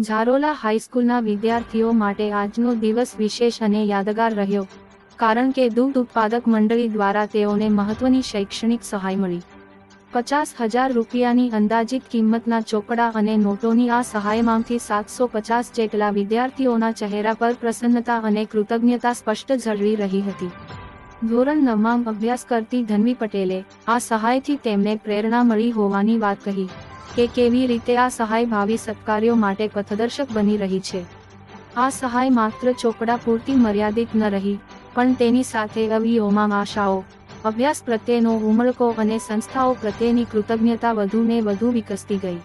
ઝારોલા હાઈસ્કૂલના વિદ્યાર્થીઓ માટે આજનો દિવસ વિશેષ અને યાદગાર રહ્યો, કારણ કે દૂધ ઉત્પાદક મંડળી દ્વારા તેઓને મહત્વની શૈક્ષણિક સહાય મળી. પચાસ હજાર રૂપિયાની અંદાજિત કિંમતના ચોપડા અને નોટોની આ સહાયમાંથી સાતસો પચાસ જેટલા વિદ્યાર્થીઓના ચહેરા પર પ્રસન્નતા અને કૃતજ્ઞતા સ્પષ્ટ ઝળવી રહી હતી. ધોરણ નવમાં અભ્યાસ કરતી ધનવી પટેલે આ સહાયથી તેમને પ્રેરણા મળી હોવાની વાત કહી. કે કેવી રીતે આ સહાય ભાવિ સત્કાર્યો માટે પથદર્શક બની રહી છે. આ સહાય માત્ર ચોપડા પૂરતી મર્યાદિત ન રહી, પણ તેની સાથે અવીઓમાં આશાઓ, અભ્યાસ પ્રત્યેનો ઉમળકો અને સંસ્થાઓ પ્રત્યેની કૃતજ્ઞતા વધુને વધુ વિકસતી ગઈ.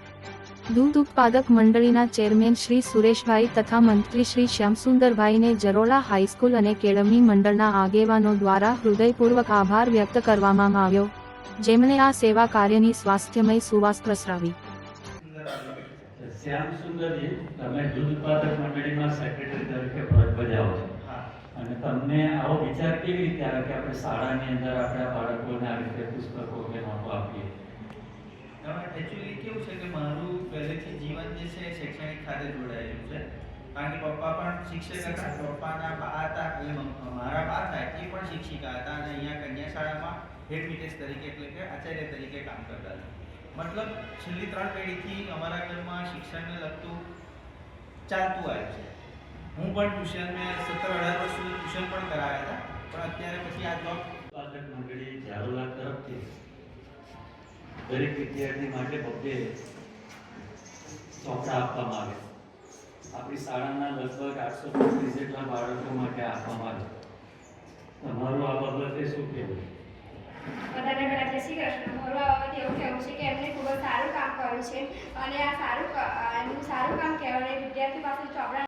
દૂધ ઉત્પાદક મંડળીના ચેરમેન શ્રી સુરેશભાઈ તથા મંત્રી શ્રી શ્યામસુંદરભાઈને જરોલા હાઈસ્કૂલ અને કેળવણી મંડળના આગેવાનો દ્વારા હૃદયપૂર્વક આભાર વ્યક્ત કરવામાં આવ્યો. જેમણે આ સેવા કાર્યની સ્વાસ્થ્યમય સુવાસ પ્રસરાવી શ્યામ સુંદરજી તમે દૂધ ઉત્પાદક મંડળીમાં સેક્રેટરી તરીકે ફરજ બજાવો છો. અને તમને આવો વિચાર કેવી રીતે આવે કે આપણે શાળાની અંદર આપણા બાળકોને આ રીતે પુસ્તકો કે નોટો આપીએ? એકચ્યુઅલી કેવું છે કે મારું પહેલેથી જીવન જે છે શૈક્ષણિક ખાતે જોડાયેલું છે. કારણ કે પપ્પા પણ શિક્ષક હતા પપ્પાના બા હતા એટલે મારા બા હતા એ પણ શિક્ષિકા હતા. અને અહીંયા કન્યા શાળામાં હેડ મિટેશ તરીકે એટલે કે આચાર્ય તરીકે કામ કરતા હતા. મતલબ છેલ્લી ત્રણ પેઢીથી અમારા ઘરમાં શિક્ષણને લગતું ચાલતું આવ્યું છે. હું પણ ટ્યુશન મેં સત્તર અઢાર વર્ષ સુધી ટ્યુશન પણ કરાવ્યા હતા, પણ અત્યારે પછી આ જોબ પાસઠ મંડળી ઝારોલા તરફથી દરેક વિદ્યાર્થી માટે બબ્બે ચોપડા આપવામાં આવે આપણી શાળાના લગભગ આઠસો પચીસ જેટલા બાળકો માટે આપવામાં આવે તમારું આ બાબતે શું કહેવું? જય શ્રી કૃષ્ણ મારું બાબતે એવું કહેવું છે કે એમણે ખૂબ જ સારું કામ કર્યું છે. અને આ સારું એમનું સારું કામ કહેવાય. વિદ્યાર્થી પાસે ચોપડા